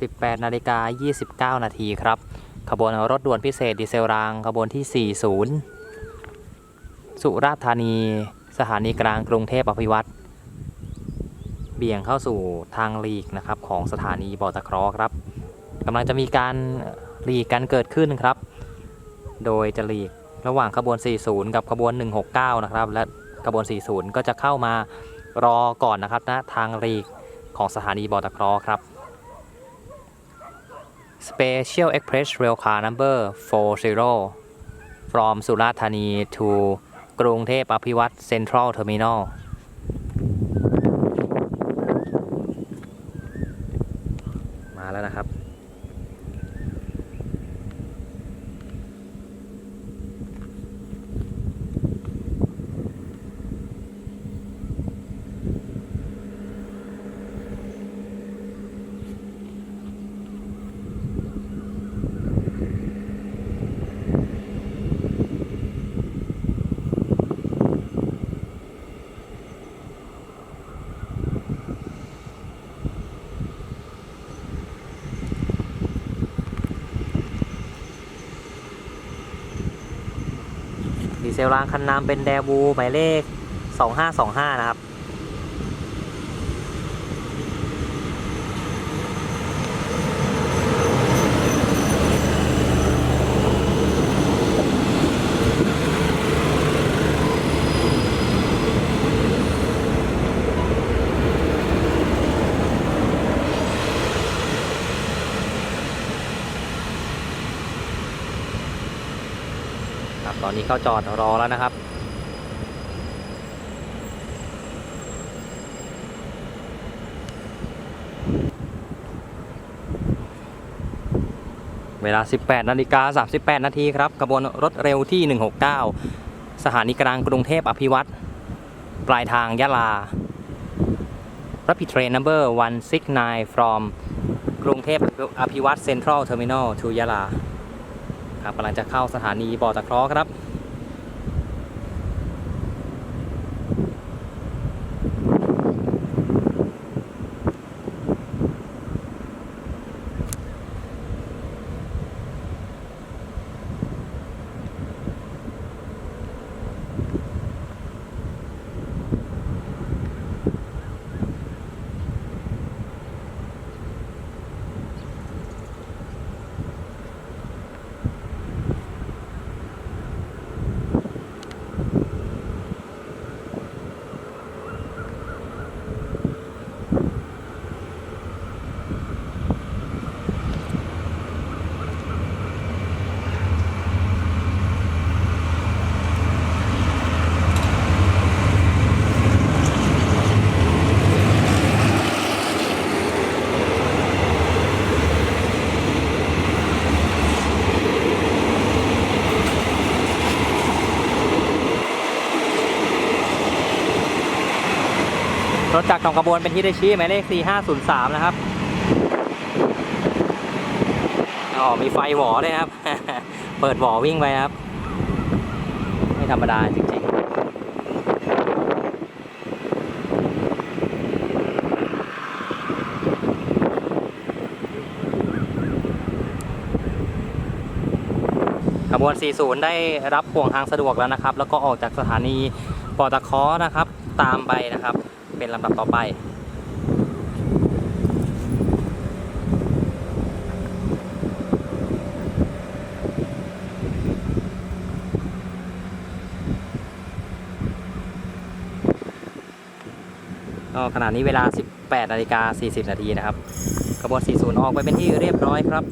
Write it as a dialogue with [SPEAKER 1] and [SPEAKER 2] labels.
[SPEAKER 1] 18นาฬิกา29 นาทีครับ ขบวนรถด่วนพิเศษดีเซลรางขบวนที่ 40 สุราษฎร์ธานี สถานีกลางกรุงเทพอภิวัตรเบี่ยงเข้าสู่ทางหลีกนะครับของสถานีบอตะคราะห์ครับกำลังจะมีการหลีกกันเกิดขึ้นครับ โดยจะหลีกระหว่างขบวน 40 กับขบวน 169 นะครับ และขบวน 40 ก็จะเข้ามารอก่อนนะครับณทางหลีกของสถานีบอตะคราะห์ครับ Special Express Rail Car Number 40 from สุราษฎร์ธานี to กรุงเทพอภิวัตร Central Terminal ดีเซลรางคันนำเป็นแดบูหมายเลข 2525 นะครับ ตอนนี้เข้าจอดรอแล้วนะครับ เวลา 18นาฬิกา38 นาทีครับขบวนรถเร็วที่ 169 สถานีกลางกรุงเทพอภิวัตรปลายทางยะลา Rapid Train Number 169 from กรุงเทพอภิวัตร Central Terminal to ยะลา ครับกำลังจะเข้าสถานีบอตะเคราะห์ครับ รถจักรของขบวนเป็นฮิเดชิหมายเลข 4503 นะครับอ๋อมีไฟหวอด้วยครับ เปิดหวอวิ่งไปครับ ไม่ธรรมดาจริงๆขบวน 40 ได้รับห่วงทางสะดวกแล้วนะครับ แล้วก็ออกจากสถานีปอตะคอนะครับ ตามไปนะครับ เป็นลำดับต่อไป ก็ขณะนี้เวลา 18นาฬิกา40 นาทีนะครับขบวน40 ออกไปเป็นที่เรียบร้อยครับ